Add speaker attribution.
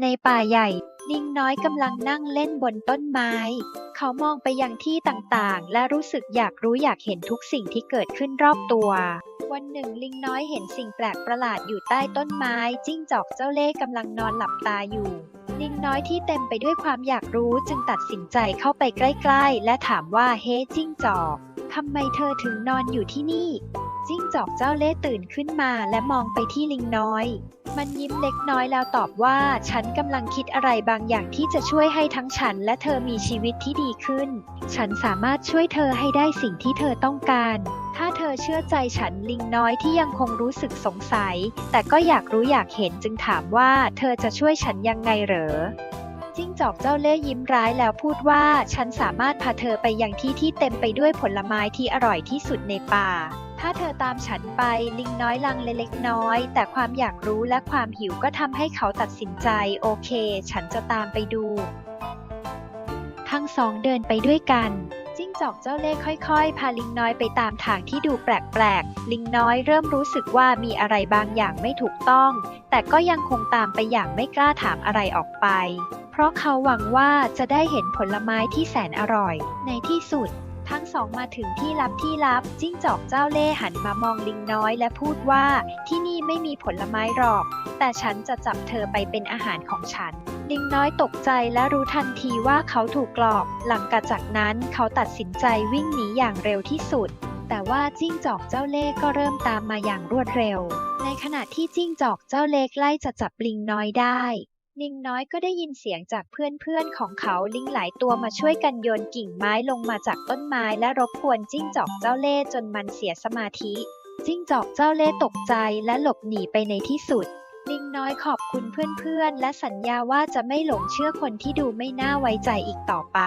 Speaker 1: ในป่าใหญ่ลิงน้อยกำลังนั่งเล่นบนต้นไม้ เขามองไปยังที่ต่างๆ และรู้สึกอยากรู้อยากเห็นทุกสิ่งที่เกิดขึ้นรอบตัว วันหนึ่งลิงน้อยเห็นสิ่งแปลกประหลาดอยู่ใต้ต้นไม้ จิ้งจอกเจ้าเล่ห์กำลังนอนหลับตาอยู่ ลิงน้อยที่เต็มไปด้วยความอยากรู้จึงตัดสินใจเข้าไปใกล้ ๆ และถามว่าเฮ้จิ้งจอกทำไมเธอถึงนอนอยู่ที่นี่ จิ้งจอกเจ้าเล่ตื่นขึ้นมาและมองไปที่ลิงน้อย มันยิ้มเล็กน้อยแล้วตอบว่าฉันกำลังคิดอะไรบางอย่างที่จะช่วยให้ทั้งฉันและเธอมีชีวิตที่ดีขึ้น ฉันสามารถช่วยเธอให้ได้สิ่งที่เธอต้องการ ถ้าเธอเชื่อใจฉันลิงน้อยที่ยังคงรู้สึกสงสัย แต่ก็อยากรู้อยากเห็นจึงถามว่าเธอจะช่วยฉันยังไงเหรอจิ้งจอกเจ้าเล่ยิ้มร้ายแล้วพูดว่า ฉันสามารถพาเธอไปยังที่ที่เต็มไปด้วยผลไม้ที่อร่อยที่สุดในป่า ถ้าเธอตามฉันไปลิงน้อยลังเลเล็กน้อย แต่ความอยากรู้และความหิวก็ทำให้เขาตัดสินใจ โอเค ฉันจะตามไปดู ทั้งสองเดินไปด้วยกัน จิ้งจอกเจ้าเล่ห์ค่อยๆ พาลิงน้อยไปตามทางที่ดูแปลกๆ ลิงน้อยเริ่มรู้สึกว่ามีอะไรบางอย่างไม่ถูกต้อง แต่ก็ยังคงตามไปอย่างไม่กล้าถามอะไรออกไป เพราะเขาหวังว่าจะได้เห็นผลไม้ที่แสนอร่อย ในที่สุด ทั้งสองมาถึงที่ลับที่ลับ จิ้งจอกเจ้าเล่ห์หันมามองลิงน้อยและพูดว่า ที่นี่ไม่มีผลไม้หรอก แต่ฉันจะจับเธอไปเป็นอาหารของฉัน ลิงน้อยตกใจและรู้ทันทีว่าเขาถูกหลอก หลังจากนั้นเขาตัดสินใจวิ่งหนีอย่างเร็วที่สุด แต่ว่าจิ้งจอกเจ้าเล่ห์ก็เริ่มตามมาอย่างรวดเร็ว ในขณะที่จิ้งจอกเจ้าเล่ห์ใกล้จะจับลิงน้อยได้ ลิงน้อยก็ได้ยินเสียงจากเพื่อนๆของเขาลิงหลายตัวมาช่วยกันโยนกิ่งไม้ลงมาจากต้นไม้และรบกวนจิ้งจอกเจ้าเล่ห์จนมันเสียสมาธิ จิ้งจอกเจ้าเล่ห์ตกใจและหลบหนีไปในที่สุด ลิงน้อยขอบคุณเพื่อนๆ และสัญญาว่าจะไม่หลงเชื่อคนที่ดูไม่น่าไว้ใจอีกต่อไป